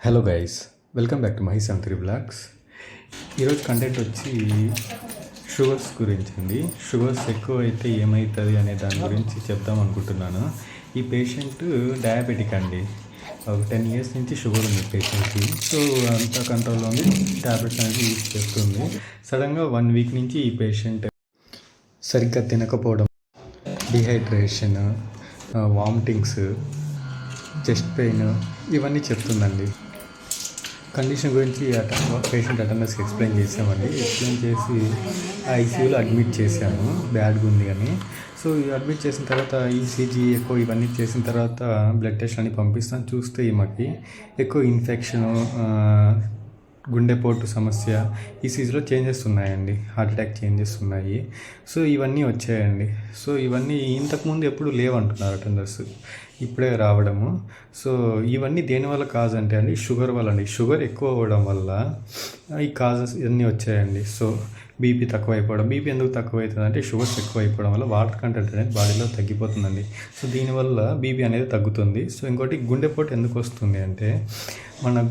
Hello guys welcome back to Mahi Santri blogs ఈరోజు content వచ్చి sugars గురించి అండి. షుగర్స్ ఎక్కువ అయితే ఏమవుతుంది అనే దాని గురించి చెప్దాం అనుకుంటున్నాను. ఈ పేషెంట్ డయాబెటిక్ అండి. ఒక టెన్ ఇయర్స్ నుంచి షుగర్ ఉంది పేషెంట్కి సో అంత కంట్రోల్లో ఉంది ట్యాబ్లెట్స్ అనేది యూజ్ చేస్తుంది. సడన్గా వన్ వీక్ నుంచి ఈ పేషెంట్ సరిగ్గా తినకపోవడం డిహైడ్రేషన్ వామిటింగ్స్ చెస్ట్ పెయిన్ ఇవన్నీ చెప్తుందండి. కండిషన్ గురించి పేషెంట్ అటెండర్స్కి ఎక్స్ప్లెయిన్ చేసామండి. ఎక్స్ప్లెయిన్ చేసి ఐసీయూలో అడ్మిట్ చేశాము. బ్యాడ్గా ఉంది అని. సో ఈ అడ్మిట్ చేసిన తర్వాత ఈసీజీ ఎక్కువ ఇవన్నీ చేసిన తర్వాత బ్లడ్ టెస్ట్ అన్ని పంపిస్తాను చూస్తే ఈమెకి ఎక్కువ ఇన్ఫెక్షను గుండెపోటు సమస్య ఈ సీజ్లో చేంజెస్ ఉన్నాయండి. హార్ట్ అటాక్ చేంజెస్ ఉన్నాయి. సో ఇవన్నీ వచ్చాయండి. సో ఇవన్నీ ఇంతకుముందు ఎప్పుడు లేవంటున్నారు అటెండర్స్. ఇప్పుడే రావడము. సో ఇవన్నీ దేనివల్ల కాజ్ అంటే అండి షుగర్ వల్ల అండి షుగర్ ఎక్కువ అవ్వడం వల్ల ఈ కాజెస్ ఇవన్నీ వచ్చాయండి. సో బీపీ తక్కువ అయిపోవడం బీపీ ఎందుకు తక్కువ అవుతుంది అంటే షుగర్స్ ఎక్కువ అయిపోవడం వల్ల వాటర్ కంటెంట్ అనేది బాడీలో తగ్గిపోతుందండి. సో దీనివల్ల బీపీ అనేది తగ్గుతుంది. సో ఇంకోటి గుండెపోటు ఎందుకు వస్తుంది అంటే మన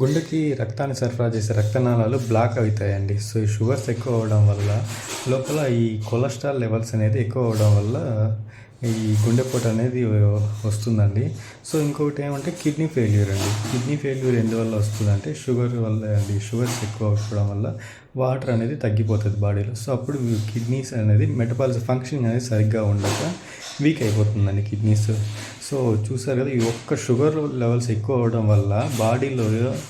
గుండెకి రక్తాన్ని సరఫరా చేసే రక్తనాళాలు బ్లాక్ అవుతాయండి. సో ఈ షుగర్స్ ఎక్కువ అవ్వడం వల్ల లోపల ఈ కొలెస్ట్రాల్ లెవెల్స్ అనేది ఎక్కువ అవ్వడం వల్ల ఈ గుండెపోటు అనేది వస్తుందండి. సో ఇంకొకటి ఏమంటే కిడ్నీ ఫెయిల్యూర్ అండి. కిడ్నీ ఫెయిల్యూర్ ఎందువల్ల వస్తుందంటే షుగర్ వల్ల అండి. షుగర్స్ ఎక్కువ అవ్వడం వల్ల వాటర్ అనేది తగ్గిపోతుంది బాడీలో. సో అప్పుడు కిడ్నీస్ అనేది మెటబాలిజం ఫంక్షనింగ్ అనేది సరిగ్గా ఉండక వీక్ అయిపోతుందండి కిడ్నీస్. సో చూసారు కదా ఈ ఒక్క షుగర్ లెవెల్స్ ఎక్కువ అవ్వడం వల్ల బాడీలో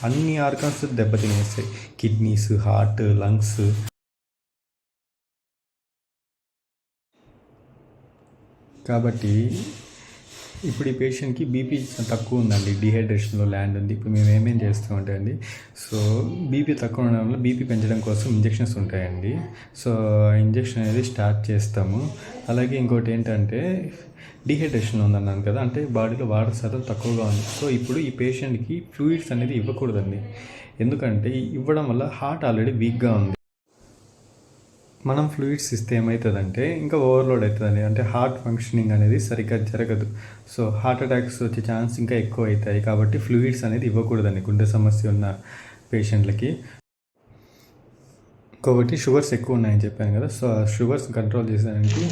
అన్ని ఆర్గాన్స్ దెబ్బతినేస్తాయి కిడ్నీస్ హార్ట్ లంగ్స్. కాబట్టి ఇప్పుడు ఈ పేషెంట్కి బీపీ తక్కువ ఉందండి డిహైడ్రేషన్లో ల్యాండ్ ఉంది. ఇప్పుడు మేము ఏమేం చేస్తూ ఉంటాయండి సో బీపీ తక్కువ ఉండడం వల్ల బీపీ పెంచడం కోసం ఇంజెక్షన్స్ ఉంటాయండి. సో ఇంజెక్షన్ అనేది స్టార్ట్ చేస్తాము. అలాగే ఇంకోటి ఏంటంటే డిహైడ్రేషన్ ఉందన్నాను కదా అంటే బాడీలో వాటర్ శాతం తక్కువగా ఉంది. సో ఇప్పుడు ఈ పేషెంట్కి ఫ్లూయిడ్స్ అనేది ఇవ్వకూడదండి. ఎందుకంటే ఇవ్వడం వల్ల హార్ట్ ఆల్రెడీ వీక్గా ఉంది. మనం ఫ్లూయిడ్స్ ఇస్తే ఏమవుతుందంటే ఇంకా ఓవర్లోడ్ అవుతుందండి అంటే హార్ట్ ఫంక్షనింగ్ అనేది సరిగ్గా జరగదు. సో హార్ట్ అటాక్స్ వచ్చే ఛాన్స్ ఇంకా ఎక్కువ అవుతాయి. కాబట్టి ఫ్లూయిడ్స్ అనేది ఇవ్వకూడదండి గుండె సమస్య ఉన్న పేషెంట్లకి. ఇంకొకటి షుగర్స్ ఎక్కువ ఉన్నాయని చెప్పాను కదా. సో ఆ షుగర్స్ కంట్రోల్ చేసేదానికి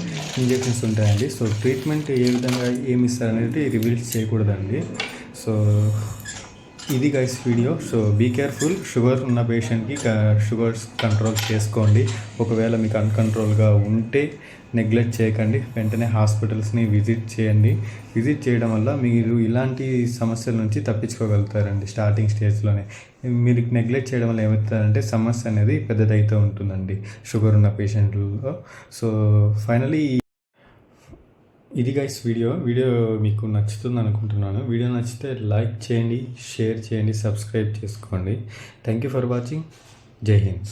ఇంజెక్షన్స్ ఉంటాయండి. సో ట్రీట్మెంట్ ఏ విధంగా ఏమి ఇస్తారనేది రివీల్ చేయకూడదండి. సో ఇది guys video so be careful sugar ఉన్న పేషెంట్కి షుగర్స్ కంట్రోల్ చేసుకోండి. ఒకవేళ మీకు అన్కంట్రోల్గా ఉంటే నెగ్లెక్ట్ చేయకండి. వెంటనే హాస్పిటల్స్ని విజిట్ చేయండి. విజిట్ చేయడం వల్ల మీరు ఇలాంటి సమస్యల నుంచి తప్పించుకోగలుగుతారండి స్టార్టింగ్ స్టేజ్లోనే మీరు నెగ్లెక్ట్ చేయడం వల్ల ఏమవుతుందంటే సమస్య అనేది పెద్దదైతే ఉంటుందండి. షుగర్ ఉన్న పేషెంట్లలో సో ఫైనలీ ఇది గైస్ వీడియో వీడియో మీకు నచ్చుతుంది అనుకుంటున్నాను. వీడియో నచ్చితే లైక్ చేయండి షేర్ చేయండి సబ్స్క్రైబ్ చేసుకోండి. థ్యాంక్ యూ ఫర్ వాచింగ్ జై హింద్